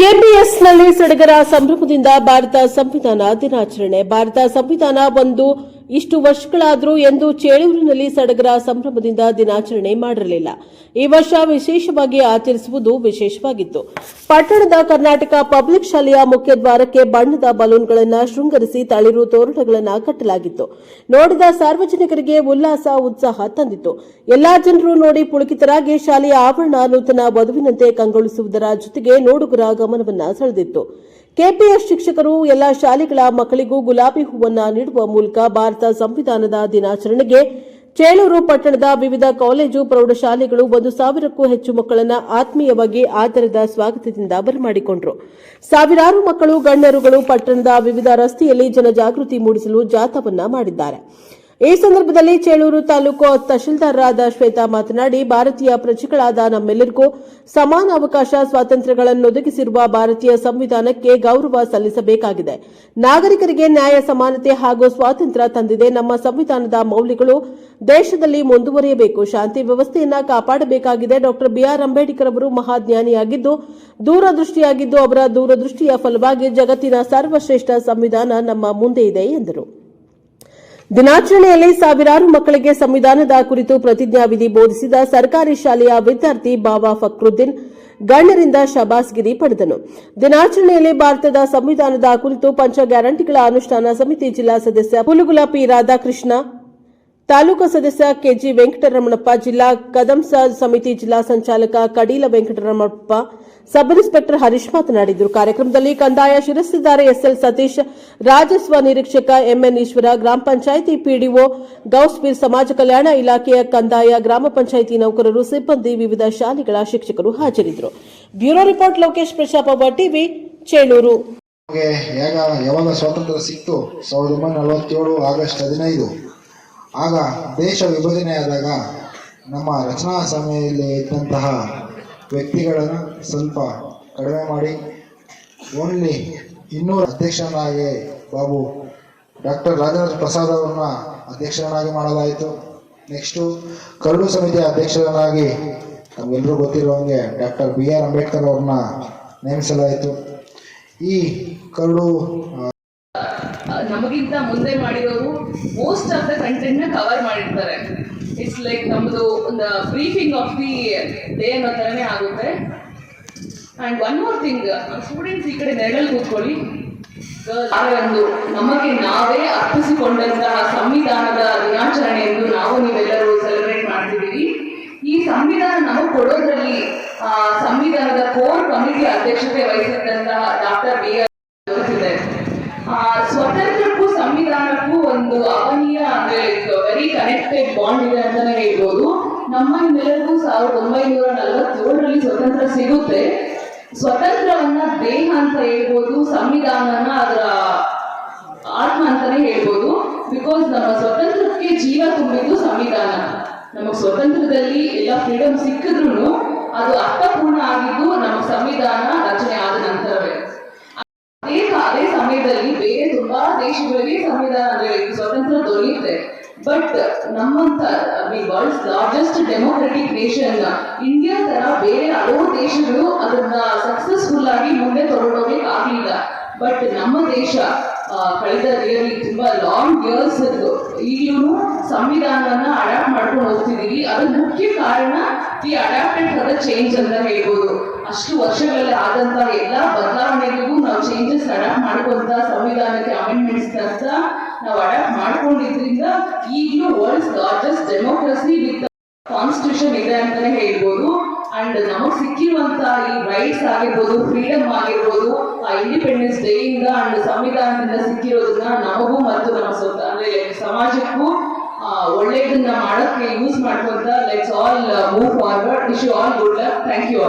ಕೆಪಿಎಸ್ನಲ್ಲಿ ಸಡಗರ ಸಂಭ್ರಮದಿಂದ ಭಾರತ ಸಂವಿಧಾನ ದಿನಾಚರಣೆ. ಭಾರತ ಸಂವಿಧಾನ ಒಂದು ಇಷ್ಟು ವರ್ಷಗಳಾದರೂ ಎಂದು ಚೇಳೂರಿನಲ್ಲಿ ಸಡಗರ ಸಂಭ್ರಮದಿಂದ ದಿನಾಚರಣೆ ಮಾಡಿರಲಿಲ್ಲ. ಈ ವರ್ಷ ವಿಶೇಷವಾಗಿ ಆಚರಿಸುವುದು ವಿಶೇಷವಾಗಿತ್ತು. ಪಟ್ಟಣದ ಕರ್ನಾಟಕ ಪಬ್ಲಿಕ್ ಶಾಲೆಯ ಮುಖ್ಯದ್ವಾರಕ್ಕೆ ಬಣ್ಣದ ಬಲೂನ್ಗಳನ್ನು ಶೃಂಗರಿಸಿ ತಳಿರು ತೋರಣಗಳನ್ನು ಕಟ್ಟಲಾಗಿತ್ತು. ನೋಡಿದ ಸಾರ್ವಜನಿಕರಿಗೆ ಉಲ್ಲಾಸ, ಉತ್ಸಾಹ ತಂದಿತು ಎಲ್ಲಾ ಜನರು ನೋಡಿ ಪುಳಕಿತರಾಗಿ ಶಾಲೆಯ ಆವರಣ, ನೂತನ ವಧುವಿನಂತೆ ಕಂಗೊಳಿಸುವುದರ ಜೊತೆಗೆ ನೋಡುಗರ ಗಮನವನ್ನು ಸೆಳೆದಿತ್ತು. ಕೆಪಿಎಸ್ ಶಿಕ್ಷಕರು ಎಲ್ಲ ಶಾಲೆಗಳ ಮಕ್ಕಳಿಗೂ ಗುಲಾಬಿ ಹೂವನ್ನು ನೀಡುವ ಮೂಲಕ ಭಾರತ ಸಂವಿಧಾನದ ದಿನಾಚರಣೆಗೆ ಚೇಳೂರು ಪಟ್ಟಣದ ವಿವಿಧ ಕಾಲೇಜು, ಪ್ರೌಢಶಾಲೆಗಳು ಒಂದು ಸಾವಿರಕ್ಕೂ ಹೆಚ್ಚು ಮಕ್ಕಳನ್ನ ಆತ್ಮೀಯವಾಗಿ ಆದರದ ಸ್ವಾಗತದಿಂದ ಬರಮಾಡಿಕೊಂಡರು. ಸಾವಿರಾರು ಮಕ್ಕಳು, ಗಣ್ಯರುಗಳು ಪಟ್ಟಣದ ವಿವಿಧ ರಸ್ತೆಯಲ್ಲಿ ಜನಜಾಗೃತಿ ಮೂಡಿಸಲು ಜಾಥವನ್ನ ಮಾಡಿದ್ದಾರೆ. ಈ ಸಂದರ್ಭದಲ್ಲಿ ಚೇಳೂರು ತಾಲೂಕು ತಹಶೀಲ್ದಾರರಾದ ಶ್ವೇತಾ ಮಾತನಾಡಿ, ಭಾರತೀಯ ಪ್ರಜೆಗಳಾದ ನಮ್ಮೆಲ್ಲರಿಗೂ ಸಮಾನ ಅವಕಾಶ, ಸ್ವಾತಂತ್ರ್ಯಗಳನ್ನು ಒದಗಿಸಿರುವ ಭಾರತೀಯ ಸಂವಿಧಾನಕ್ಕೆ ಗೌರವ ಸಲ್ಲಿಸಬೇಕಾಗಿದೆ. ನಾಗರಿಕರಿಗೆ ನ್ಯಾಯ, ಸಮಾನತೆ ಹಾಗೂ ಸ್ವಾತಂತ್ರ್ಯ ತಂದಿದೆ. ನಮ್ಮ ಸಂವಿಧಾನದ ಮೌಲ್ಯಗಳು ದೇಶದಲ್ಲಿ ಮುಂದುವರಿಯಬೇಕು. ಶಾಂತಿ ವ್ಯವಸ್ಥೆಯನ್ನು ಕಾಪಾಡಬೇಕಾಗಿದೆ. ಡಾಕ್ಟರ್ ಬಿಆರ್ ಅಂಬೇಡ್ಕರ್ ಅವರು ಮಹಾಜ್ಞಾನಿಯಾಗಿದ್ದು, ದೂರದೃಷ್ಟಿಯಾಗಿದ್ದು ಅವರ ದೂರದೃಷ್ಟಿಯ ಫಲವಾಗಿ ಜಗತ್ತಿನ ಸರ್ವಶ್ರೇಷ್ಠ ಸಂವಿಧಾನ ನಮ್ಮ ಮುಂದೆ ಇದೆ ಎಂದರು. ದಿನಾಚರಣೆಯಲ್ಲಿ ಸಾವಿರಾರು ಮಕ್ಕಳಿಗೆ ಸಂವಿಧಾನದ ಕುರಿತು ಪ್ರತಿಜ್ಞಾವಿಧಿ ಬೋಧಿಸಿದ ಸರ್ಕಾರಿ ಶಾಲೆಯ ವಿದ್ಯಾರ್ಥಿ ಬಾಬಾ ಫಕ್ರುದ್ದೀನ್ ಗಣ್ಯರಿಂದ ಶಬಾಸ್ಗಿರಿ ಪಡೆದನು. ದಿನಾಚರಣೆಯಲ್ಲಿ ಭಾರತದ ಸಂವಿಧಾನದ ಕುರಿತು ಪಂಚ ಗ್ಯಾರಂಟಿಗಳ ಅನುಷ್ಠಾನ ಸಮಿತಿ ಜಿಲ್ಲಾ ಸದಸ್ಯ ಪುಲುಗುಲ ಪಿ ರಾಧಾಕೃಷ್ಣ ತಾಲೂಕು ಸದಸ್ಯ ಕೆಜಿ ವೆಂಕಟರಮಣಪ್ಪ, ಜಿಲ್ಲಾ ಕದಂಸ ಸಮಿತಿ ಜಿಲ್ಲಾ ಸಂಚಾಲಕ ಕಡೀಲ ವೆಂಕಟರಮಣಪ್ಪ, ಸಬ್ ಇನ್ಸ್ಪೆಕ್ಟರ್ ಹರೀಶ್ ಮಾತನಾಡಿದರು. ಕಾರ್ಯಕ್ರಮದಲ್ಲಿ ಕಂದಾಯ ಶಿರಸ್ತಿದಾರ ಎಸ್ಎಲ್ ಸತೀಶ್ ರಾಜಸ್ವ ನಿರೀಕ್ಷಕ ಎಂಎನ್ ಈಶ್ವರ, ಗ್ರಾಮ ಪಂಚಾಯಿತಿ ಪಿಡಿಒ ಗೌಸ್ಪೀರ್ ಸಮಾಜ ಕಲ್ಯಾಣ ಇಲಾಖೆಯ ಕಂದಾಯ, ಗ್ರಾಮ ಪಂಚಾಯಿತಿ ನೌಕರರು, ಸಿಬ್ಬಂದಿ, ವಿವಿಧ ಶಾಲೆಗಳ ಶಿಕ್ಷಕರು ಹಾಜರಿದ್ದರು. ಬ್ಯೂರೋ ರಿಪೋರ್ಟ್, ಲೋಕೇಶ್ ಪ್ರಶಾಪ ಟಿವಿ, ಚೇಳೂರು. ಯಾವಾಗ ಸ್ವಾತಂತ್ರ್ಯ ಸಿಕ್ತು? ಸಾವಿರದ ಒಂಬೈನೂರ ನಲವತ್ತೇಳು ಆಗಸ್ಟ್ ಹದಿನೈದು. ಆಗ ದೇಶ ವಿಭಜನೆಯಾದಾಗ ನಮ್ಮ ರಚನಾ ಸಮಯದಲ್ಲಿ ಇದ್ದಂತಹ ವ್ಯಕ್ತಿಗಳನ್ನು ಸ್ವಲ್ಪ ಕಡಿಮೆ ಮಾಡಿ. ಓನ್ಲಿ ಇನ್ನೂರು ಅಧ್ಯಕ್ಷರನ್ನಾಗಿ ಬಾಬು ಡಾಕ್ಟರ್ ರಾಜೇಂದ್ರ ಪ್ರಸಾದ್ ಅವರನ್ನ ಅಧ್ಯಕ್ಷರನ್ನಾಗಿ ಮಾಡಲಾಯಿತು. ನೆಕ್ಸ್ಟು ಕರಡು ಸಮಿತಿಯ ಅಧ್ಯಕ್ಷರನ್ನಾಗಿ ನಮಗೆಲ್ಲರೂ ಗೊತ್ತಿರುವಂಗೆ ಡಾಕ್ಟರ್ ಬಿ ಆರ್ ಅಂಬೇಡ್ಕರ್ ಅವ್ರನ್ನ ನೇಮಿಸಲಾಯಿತು. ಈ ಕರಡು ನಮಗಿಂತ ಮುಂದೆ ಮಾಡಿರೋರು ಮೋಸ್ಟ್ ಆಫ್ ದ ಕಂಟೆಂಟ್ನ ಕವರ್ ಮಾಡಿರ್ತಾರೆ. ಇಟ್ಸ್ ಲೈಕ್ ನಮ್ಮದು ಒಂದು ಬ್ರೀಫಿಂಗ್ ಆಫ್ ದಿ ಡೇ ಅನ್ನೋ ಥರನೇ ಆಗುತ್ತೆ. And one more thing students ಈ ಕಡೆ ನೆರಳಲ್ಲಿ ಕೂತ್ಕೊಳ್ಳಿ. ಒಂದು ನಮಗೆ ನಾವೇ ಅರ್ಪಿಸಿಕೊಂಡಂತಹ ಸಂವಿಧಾನದ ದಿನಾಚರಣೆ ಎಂದು ನಾವು ನೀವೆಲ್ಲರೂ ಸೆಲೆಬ್ರೇಟ್ ಮಾಡ್ತಿದ್ದೀವಿ ಈ ಸಂವಿಧಾನ ನಮಗೆ ಕೊಡೋದ್ರಲ್ಲಿ ಸಂವಿಧಾನದ ಕೋರ್ ಕಮಿಟಿ ಅಧ್ಯಕ್ಷತೆ ವಹಿಸಿದ್ದಂತಹ ಡಾಕ್ಟರ್ ಬಿ ಆರ್ ಸ್ವತಂತ್ರಕ್ಕೂ ಸಂವಿಧಾನಕ್ಕೂ ಒಂದು ಅವನೀಯ ಅಂದ್ರೆ ವೆರಿ ಕನೆಕ್ಟೆಡ್ ಬಾಂಡ್ ಇದೆ ಅಂತಾನೆ ಹೇಳ್ಬೋದು. ನಮ್ಮ ನಿಮ್ಮೆಲ್ಲರಿಗೂ ಸಾವಿರದ ಒಂಬೈನೂರ ನಲವತ್ತೇಳರಲ್ಲಿ ಸ್ವತಂತ್ರ ಸಿಗುತ್ತೆ. ಸ್ವತಂತ್ರವನ್ನ ದೇಹ ಅಂತ ಹೇಳ್ಬೋದು, ಸಂವಿಧಾನನ ಅದರ ಆತ್ಮ ಅಂತಾನೆ ಹೇಳ್ಬೋದು. ಬಿಕಾಸ್ ನಮ್ಮ ಸ್ವತಂತ್ರಕ್ಕೆ ಜೀವ ತುಂಬಿದ್ದು ಸಂವಿಧಾನ. ನಮಗ್ ಸ್ವತಂತ್ರದಲ್ಲಿ ಎಲ್ಲ ಫ್ರೀಡಮ್ ಸಿಕ್ಕಿದ್ರು ಅದು ಅರ್ಥಪೂರ್ಣ ಆಗಿದ್ದು ನಮ್ಮ ಸಂವಿಧಾನ ರಚನೆ ಆದ ನಂತರವೇ ಅದೇ ಅದೇ ಸಮಯದಲ್ಲಿ ಬೇರೆ ತುಂಬಾ ದೇಶಗಳಿಗೆ ಸಂವಿಧಾನ ಸ್ವತಂತ್ರ ದೊರೆಯುತ್ತೆ. ಬಟ್ ನಮ್ಮಂತ world's largest democratic nation India ತರ ಬೇರೆ ಹಲವು ದೇಶಗಳು ಅದನ್ನ ಸಕ್ಸಸ್ಫುಲ್ ಆಗಿ ಮುಂದೆ ತಗೊಂಡೋಗ್ಲಿಕ್ಕೆ ಆಗ್ಲಿಲ್ಲ. ಬಟ್ ನಮ್ಮ ದೇಶ ಕಳೆದ ರಿಯರ್ಲಿ ತುಂಬಾ ಲಾಂಗ್ ಇಯರ್ಸ್ ಈಗಲೂ ಸಂವಿಧಾನವನ್ನ ಅಡಾಪ್ಟ್ ಮಾಡ್ಕೊಂಡು ಹೋಗ್ತಿದೀವಿ. ಮುಖ್ಯ ಕಾರಣ ಈ ಅಡಾಪ್ಟೆಡ್ ಫಾರ್ ದ ಚೇಂಜ್ ಅಂತ ಹೇಳ್ಬೋದು. ಅಷ್ಟು ವರ್ಷಗಳಲ್ಲಿ ಆದಂತ ಎಲ್ಲ ಬದಲಾವಣೆಗಳಿಗೂ ನಾವು ಚೇಂಜಸ್ ಅಡಾಪ್ಟ್ ಮಾಡ್ಕೊಂತ ಸಂವಿಧಾನಕ್ಕೆ ಅಮೆಂಡ್ಮೆಂಟ್ಸ್ ತರ್ತಾ ನಾವು ಅಡಾಪ್ಟ್ ಮಾಡ್ಕೊಂಡಿದ್ರಿಂದ ಈಗಲೂ world's largest democracy with constitution ಇದೆ ಅಂತಾನೆ ಹೇಳ್ಬೋದು. ಅಂಡ್ ನಮಗ್ ಸಿಕ್ಕಿರುವಂತ ಈ ರೈಟ್ಸ್ ಆಗಿರ್ಬೋದು ಫ್ರೀಡಮ್ ಆಗಿರ್ಬೋದು, ಆ ಇಂಡಿಪೆಂಡೆನ್ಸ್ ಡೇ ಇಂದ ಅಂಡ್ ಸಂವಿಧಾನದಿಂದ ಸಿಕ್ಕಿರೋದನ್ನ ನಮಗೂ ಮತ್ತು ನಮ್ಮ ಸಮಾಜಕ್ಕೂ ಒಳ್ಳೇದನ್ನ ಮಾಡಕ್ಕೆ ಯೂಸ್ ಮಾಡ್ಕೊಂತ let's all move forward wish all good luck thank you